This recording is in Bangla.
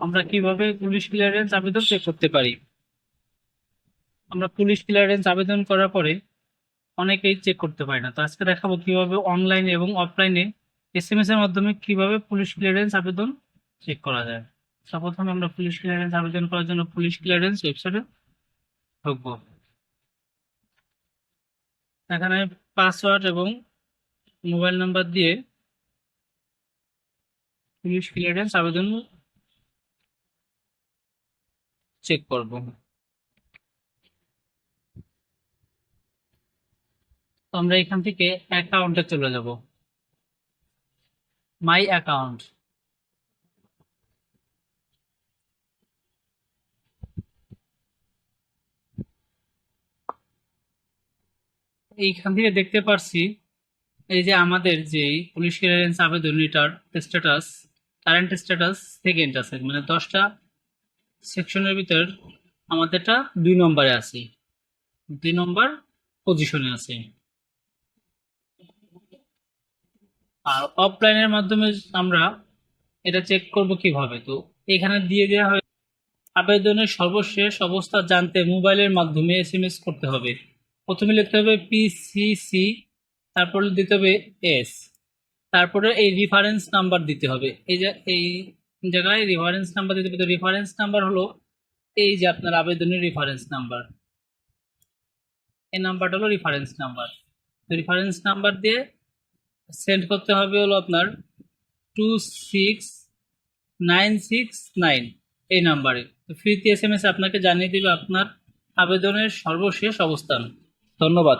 আমরা কীভাবে পুলিশ ক্লিয়ারেন্স আবেদন চেক করতে পারি? আমরা পুলিশ ক্লিয়ারেন্স আবেদন করার পরে অনেকেই চেক করতে পারি না। তো আজকে দেখাবো কীভাবে অনলাইনে এবং অফলাইনে এস এম এস এর মাধ্যমে কীভাবে পুলিশ ক্লিয়ারেন্স আবেদন চেক করা যায়। সর্বপ্রথমে আমরা পুলিশ ক্লিয়ারেন্স আবেদন করার জন্য পুলিশ ক্লিয়ারেন্স ওয়েবসাইটে ঢুকবো। এখানে পাসওয়ার্ড এবং মোবাইল নাম্বার দিয়ে পুলিশ ক্লিয়ারেন্স আবেদন চেক করব। আমরা এখান থেকে অ্যাকাউন্টে চলে যাব। মাই অ্যাকাউন্ট এইখান থেকে দেখতে পারছি, এই যে আমাদের যে পুলিশ ক্লিয়ারেন্স আবেদন এটার স্ট্যাটাস কারেন্ট স্ট্যাটাস সেকেন্ড আছে মানে দশটা সেকশনের ভিতর আমাদেরটা দুই নম্বরে আছে। দুই নম্বর পজিশনে আছে। আর অফলাইনের মাধ্যমে আমরা এটা চেক করব কীভাবে? তো এখানে দিয়ে দেওয়া হয় আবেদনের সর্বশেষ অবস্থা জানতে মোবাইলের মাধ্যমে এস এম এস করতে হবে। প্রথমে লিখতে হবে পিসিসি তারপরে দিতে হবে এস তারপরে এই রেফারেন্স নাম্বার দিতে হবে। এই যে, এই জায়গায় রেফারেন্স নাম্বার দিতে হবে রেফারেন্স নাম্বার হলো এই যে আপনার আবেদনের রেফারেন্স নাম্বার এই নাম্বারটা হলো রেফারেন্স নাম্বার তো রেফারেন্স নাম্বার দিয়ে সেন্ড করতে হবে হলো আপনার two six nine six nine এই নাম্বারে তো ফ্রিতে এস এম এস আপনাকে জানিয়ে দিবে আপনার আবেদনের সর্বশেষ অবস্থান। ধন্যবাদ।